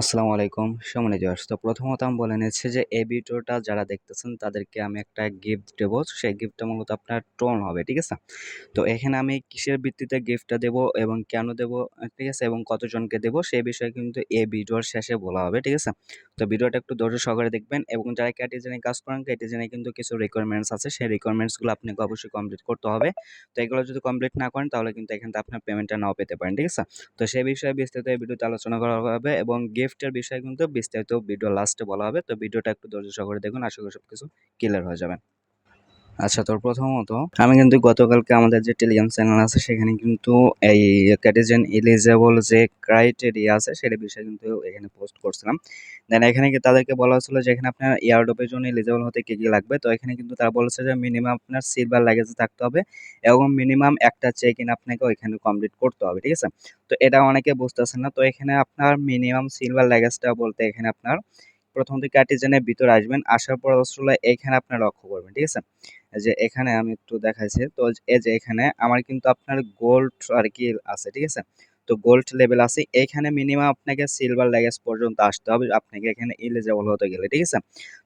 আসসালামু আলাইকুম, সুমন ভিউয়ার্স তো প্রথমত আমি বলে নিচ্ছি যে, এই ভিডিওটা যারা দেখতেছেন, তাদেরকে আমি একটা গিফট দেবো। সেই গিফটটা মূলত আপনার টোন হবে, ঠিক আছে? তো এখানে আমি কিসের ভিত্তিতে গিফটটা দেব এবং কেন দেব, ঠিক আছে? এবং কতজনকে দেব, সেই বিষয়ে কিন্তু এই ভিডিওর শেষে বলা হবে, ঠিক আছে? তো ভিডিওটা একটু ধৈর্য সহকারে দেখবেন এবং যারা ক্যাটিজেনে কাজ করেন ক্যাটিজেনে কিন্তু কিছু রিকোয়ারমেন্টস আছে। সেই রিকোয়ারমেন্টসগুলো আপনাকে অবশ্যই কমপ্লিট করতে হবে। তো এগুলো যদি কমপ্লিট না করেন, তাহলে কিন্তু এখান থেকে আপনার পেমেন্টটা নাও পেতে পারেন, ঠিক আছে? তো সেই বিষয়ে বিস্তারিত এই ভিডিওতে আলোচনা করা হবে এবং গিফটের বিষয়ে কিন্তু বিস্তারিত ভিডিও লাস্টে বলা হবে। তো ভিডিওটা একটু ধৈর্য সহকারে দেখুন। আশা করি সবকিছু ক্লিয়ার হয়ে যাবে। আচ্ছা তোর প্রথমত আমি কিন্তু গতকালকে আমাদের যে টেলিগ্রাম চ্যানেল আছে, সেখানে কিন্তু এই ক্যাটিজেন এলিজেবল যে ক্রাইটেরিয়া আছে, সেটা বিষয়ে কিন্তু এখানে পোস্ট করছিলাম। দেন এখানে তাদেরকে বলা হচ্ছিল যে এখানে আপনার এয়ারডোপের জন্য এলিজেবল হতে কী কী লাগবে? তো এখানে কিন্তু তারা বলেছে যে মিনিমাম আপনার সিলভার লাগেজ থাকতে হবে এবং মিনিমাম একটা চেক ইন আপনাকে ওইখানে কমপ্লিট করতে হবে, ঠিক আছে? তো এটা অনেকে বুঝতেছেন না। তো এখানে আপনার মিনিমাম সিলভার লাগেজটা বলতে এখানে আপনার প্রথমত ক্যাটিজেনের ভিতরে আসবেন, আসার পর আসলে এইখানে আপনার লক্ষ্য করবেন, ঠিক আছে? যে এখানে আমি একটু দেখাইছি, তো এই যে এখানে আমার কিন্তু আপনার গোল্ড আর কি আছে, ঠিক আছে? তো গোল্ড লেভেল আছে, এখানে মিনিমাম আপনাকে সিলভার লেগেজ পর্যন্ত আসতে হবে, আপনাকে এখানে এলিজেবল হতে গেলে, ঠিক আছে?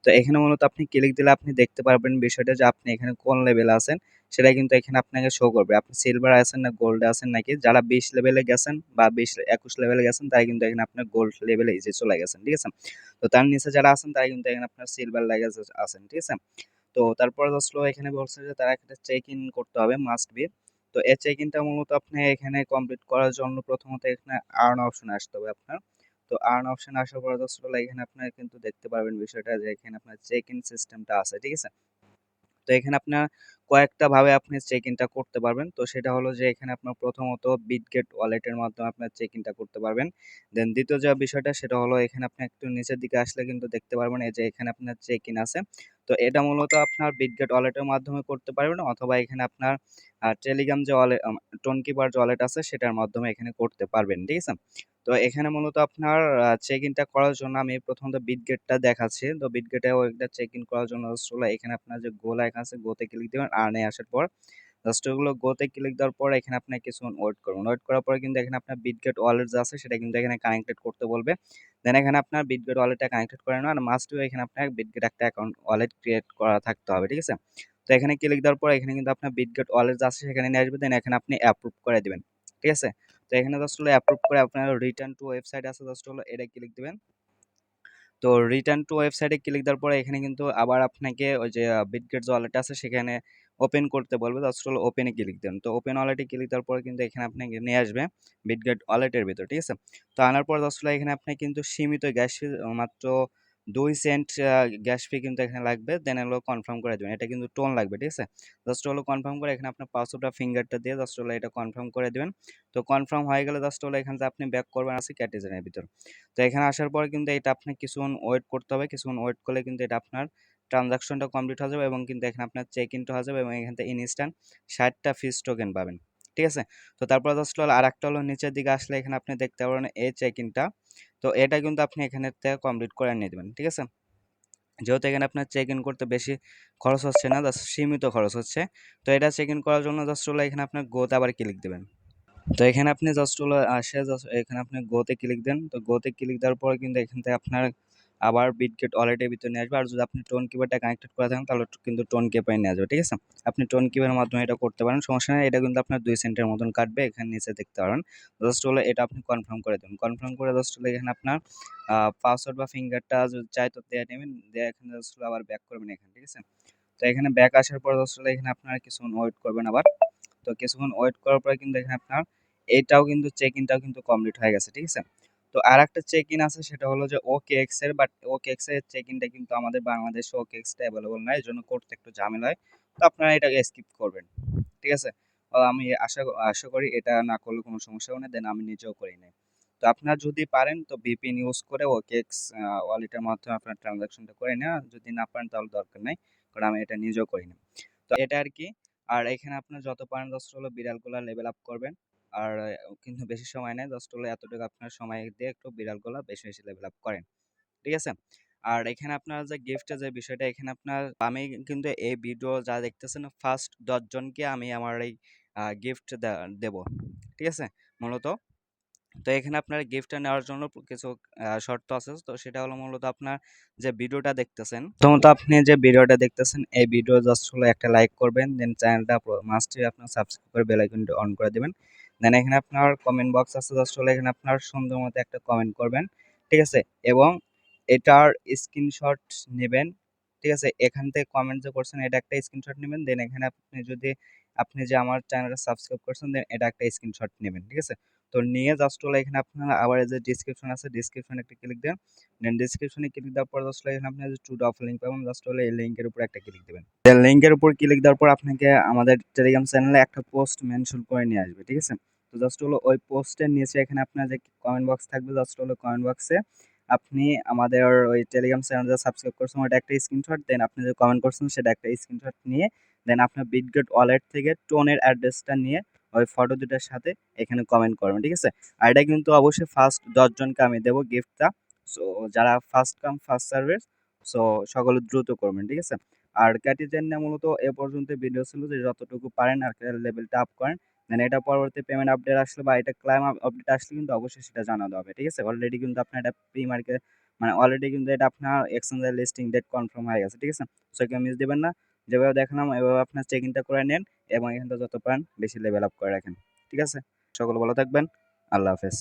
তো এখানে মূলত আপনি ক্লিক দিলে আপনি দেখতে পারবেন বিষয়টা যে আপনি এখানে কোন লেভেলে আছেন, সেটা কিন্তু এখানে আপনাকে শো করবে। আপনি সিলভার আছেন না গোল্ডে আছেন নাকি, যারা বিশ লেভেলে গেছেন বা বিশ, একুশ লেভেলে গেছেন, তারা কিন্তু এখানে আপনার গোল্ড লেভেলে ইজে চলে গেছেন, ঠিক আছে? তো তার নিচে যারা আছেন, তারা কিন্তু এখানে আপনার সিলভার লেগেজ আছেন, ঠিক আছে? তো তারপর আসলো এখানে বলছে যে তারা একটা চেক ইন করতে হবে মাস্ট বি তো এই চেক ইনটা মূলত আপনি এখানে কমপ্লিট করার জন্য প্রথমত এখানে আর্ন অপশন আসতে হবে আপনার। তো আর্ন অপশন আসার পর আসলে এখানে আপনার কিন্তু দেখতে পারবেন বিষয়টা যে এখানে আপনার চেক ইন সিস্টেমটা আছে, ঠিক আছে? তো এখানে আপনার কয়েকটা ভাবে আপনি চেক ইনটা করতে পারবেন। তো সেটা হলো যে এখানে আপনার প্রথমত বিটগেট ওয়ালেটের মাধ্যমে আপনার চেক ইনটা করতে পারবেন। দেন দ্বিতীয় যে বিষয়টা সেটা হলো এখানে আপনি একটু নিচের দিকে আসলে কিন্তু দেখতে পারবেন এই যে এখানে আপনার চেক ইন আছে। তো এটা মূলত আপনার বিটগেট ওয়ালেটের মাধ্যমে করতে পারবেন অথবা এখানে আপনার টেলিগ্রাম যে ওয়ালেট টোনকিপার যে ওয়ালেট আছে সেটার মাধ্যমে এখানে করতে পারবেন, ঠিক আছে? তো এখানে মূলত আপনার চেক ইনটা করার জন্য আমি প্রথমত বিটগেটটা দেখাচ্ছি। তো বিটগেটে ওইটা চেক ইন করার জন্য এখানে আপনার যে গো লাইক আছে গোতে ক্লিক দেবেন আর্নে আসার পর জাস্ট ওগুলো গোতে ক্লিক দেওয়ার পর এখানে আপনি কিছুক্ষণ ওয়েট করবেন ওয়েট করার পরে কিন্তু এখানে আপনার বিটগেট ওয়ালেট যা আছে সেটা কিন্তু এখানে কানেক্টেড করতে বলবে। দেন এখানে আপনার বিটগেট ওয়ালেটটা কানেক্টেড করে নেওয়া আর মাস্ট এখানে আপনার বিটগেট একটা অ্যাকাউন্ট ওয়ালেট ক্রিয়েট করা থাকতে হবে, ঠিক আছে? তো এখানে ক্লিক দেওয়ার পর এখানে কিন্তু আপনার বিটগেট ওয়ালেট যা আছে সেখানে নিয়ে আসবে। দেন এখানে আপনি অ্যাপ্রুভ করে দিবেন, ঠিক আছে? তো এখানে জাস্ট হলো অ্যাপ্রুভ করে আপনার রিটার্ন টু ওয়েবসাইট আছে জাস্ট হলো এটা ক্লিক দেবেন। তো রিটার্ন টু ওয়েবসাইটে ক্লিক দেওয়ার পরে এখানে কিন্তু আবার আপনাকে ওই যে বিটগেট যে ওয়ালেট আছে সেখানে ওপেন করতে বলবে জাস্ট হলো ওপেনে ক্লিক দেন। তো ওপেন ওয়ালেটে ক্লিক দেওয়ার পরে কিন্তু এখানে আপনাকে নিয়ে আসবে বিটগেট ওয়ালেটের ভিতর, ঠিক আছে? তো আনার পর জাস্ট হলো এখানে আপনি কিন্তু সীমিত গ্যাস ফি মাত্র দুই সেন্ট গ্যাস ফি কিন্তু এখানে লাগবে। দেন হলো কনফার্ম করে দেবেন। এটা কিন্তু টোন লাগবে, ঠিক আছে? জাস্ট হলো কনফার্ম করে এখানে আপনার পাসওয়ার্ডটা ফিঙ্গারটা দিয়ে জাস্ট হলো এটা কনফার্ম করে দেবেন। তো কনফার্ম হয়ে গেলে জাস্ট হলো এখানে আপনি ব্যাক করবেন আছে ক্যাটেজেনের ভিতর। তো এখানে আসার পর কিন্তু এটা আপনি কিছুক্ষণ ওয়েট করতে হবে। কিছুক্ষণ ওয়েট করলে কিন্তু এটা আপনার ট্রানজাকশনটা কমপ্লিট হয়ে যাবে এবং কিন্তু এখানে আপনার চেক ইনটা হয়ে যাবে এবং এখান থেকে ইনস্ট্যান্ট ষাটটা ফিস টোকেন পাবেন। ঠিক আছে? তো তারপর জাস্ট হলো আর একটা হলো নিচের দিকে আসলে এখানে আপনি দেখতে পারেন এই চেক ইনটা তো এটা কিন্তু আপনি এখানে কমপ্লিট করে নিয়ে দেবেন ঠিক আছে? যেহেতু এখানে আপনার চেক ইন করতে বেশি খরচ হচ্ছে না জাস্ট সীমিত খরচ হচ্ছে। তো এটা চেক ইন করার জন্য জাস্ট হলো এখানে আপনার গোতে আবার ক্লিক দেবেন। তো এখানে আপনি জাস্ট হলো আসে জাস্ট এখানে আপনি গোতে ক্লিক দেন। তো গোতে ক্লিক দেওয়ার পরে কিন্তু এখান থেকে আপনার আবার বিটগেট ওয়ালেটের ভিতরে নিয়ে আসবে। আর যদি আপনি টোন কিপারটা কানেক্টেড করে থাকেন, তাহলে কিন্তু টোন কিপারে নিয়ে আসবে, ঠিক আছে? আপনি টোন কিপারের মাধ্যমে এটা করতে পারেন, সমস্যা নেই, এটা কিন্তু আপনার দুই সেন্টের মতন কাটবে, এখানে নিচে দেখতে পারেন। জাস্ট হলো এটা আপনি কনফার্ম করে দেবেন। কনফার্ম করে জাস্ট হলো এখানে আপনার পাসওয়ার্ড বা ফিঙ্গারটা যদি চাই তো দেওয়া নেবেন দেওয়া এখানে জাস্ট হলো আবার ব্যাক করবেন এখানে, ঠিক আছে? তো এখানে ব্যাক আসার পর জাস্ট হলো এখানে আপনার কিছুক্ষণ ওয়েট করবেন আবার। তো কিছুক্ষণ ওয়েট করার পরে কিন্তু এখানে আপনার, এটাও কিন্তু চেক ইনটাও কিন্তু কমপ্লিট হয়ে গেছে, ঠিক আছে? তো আর একটা চেক ইন আছে, সেটা হলো যে ওকে এক্সের বাট ওকে এক্সের চেক ইনটা কিন্তু আমাদের বাংলাদেশে ওকে এক্সটা অ্যাভেলেবল নয় এই জন্য করতে একটু ঝামেলা হয়। তো আপনারা এটাকে স্কিপ করবেন, ঠিক আছে? আমি আশা আশা করি এটা না করলে কোনো সমস্যা হবে না দেন আমি নিজেও করি নাই। তো আপনার যদি পারেন, তো ভিপিএন ইউজ করে ওকে এক্স ওয়ালেটের মাধ্যমে আপনার ট্রানজাকশনটা করে নেওয়া, যদি না পারেন তাহলে দরকার নাই, কারণ আমি এটা নিজেও করি না তো এটা আর কি, আর এখানে আপনার যত পারেন, দশ হলো বিড়ালগুলা লেভেল আপ করবেন। আর কিন্তু বেশি সময় নেয়। জাস্ট হলো এতটুকু আপনার সময় দিয়ে একটু বিড়ালগুলো বেশি বেশি লেভেল আপ করেন। ঠিক আছে? আর এখানে আপনার যে গিফটের যে বিষয়টা, এখানে আপনার আমি কিন্তু এই ভিডিও যা দেখতেছেন ফার্স্ট দশজনকে আমি আমার এই গিফট দেব। ঠিক আছে? মূলত। তো এখানে আপনার গিফটটা নেওয়ার জন্য কিছু শর্ত আছে। তো সেটা হলো মূলত আপনার যে ভিডিওটা দেখতেছেন, প্রথমত আপনি যে ভিডিওটা দেখতেছেন, এই ভিডিও জাস্ট হলো একটা লাইক করবেন। দেন চ্যানেলটা মাস্টই আপনার সাবস্ক্রাইব করে বেল আইকনটা অন করে দিবেন। দেন এখানে আপনার কমেন্ট বক্স আছে জাস্ট হলে এখানে আপনার সুন্দর মতো একটা কমেন্ট করবেন, ঠিক আছে? এবং এটার স্ক্রিনশট নেবেন, ঠিক আছে? এখান থেকে কমেন্ট যে করছেন, এটা একটা স্ক্রিনশট নেবেন দেন এখানে আপনি যদি, আপনি যে আমার চ্যানেলটা সাবস্ক্রাইব করছেন দেন এটা একটা স্ক্রিনশট নেবেন, ঠিক আছে? তো নিয়ে জাস্ট হলো এখানে আপনারা আবার যে ডিসক্রিপশন আছে ডিসক্রিপশনে একটা ক্লিক দেন। দেন ডিসক্রিপশনে ক্লিক দেওয়ার পর জাস্ট এখানে আপনি যে টু ডফ লিঙ্ক পাবেন জাস্ট হলো এই লিঙ্কের উপর একটা ক্লিক দেবেন। লিঙ্কের উপর ক্লিক দেওয়ার পর আপনাকে আমাদের টেলিগ্রাম চ্যানেলে একটা পোস্ট মেনশন করে নিয়ে আসবে, ঠিক আছে? তো জাস্ট হলো ওই পোস্টের নিচে এখানে আপনার যে কমেন্ট বক্স থাকবে জাস্ট হলো কমেন্ট বক্সে আপনি আমাদের ওই টেলিগ্রাম চ্যানেলটা সাবস্ক্রাইব করছেন, ওটা একটা স্ক্রিনশট দেন আপনি যে কমেন্ট করছেন সেটা একটা স্ক্রিনশট নিয়ে দেন আপনার বিটগেট ওয়ালেট থেকে টোনের অ্যাড্রেসটা নিয়ে ওই ফটো দুটার সাথে এখানে কমেন্ট করবেন, ঠিক আছে? আর এটা কিন্তু অবশ্যই ফার্স্ট দশজনকে আমি দেবো গিফটটা সো যারা first come first service so সকলে দ্রুত করবেন, ঠিক আছে? আর ক্যাটিজেন নিয়ে মূলত এ পর্যন্ত ভিডিও ছিল যে যতটুকু পারেন আর লেভেলটা আপ করেন। দেন এটা পরবর্তী পেমেন্ট আপডেট আসলে বা এটা ক্লাইম আপডেট আসলে কিন্তু অবশ্যই সেটা জানাতে হবে, ঠিক আছে? অলরেডি কিন্তু আপনার এটা প্রি মার্কেট মানে অলরেডি কিন্তু এটা আপনার এক্সচেঞ্জের লিস্টিং ডেট কনফার্ম হয়ে গেছে, ঠিক আছে? সো কেউ মিস দেবেন না। যেভাবে দেখলাম, এভাবে আপনার চেক ইনটা করে নেন এবং এখানটা যত পান বেশি লেভেল আপ করে রাখেন। ঠিক আছে? সকল ভালো থাকবেন। আল্লাহ হাফেজ।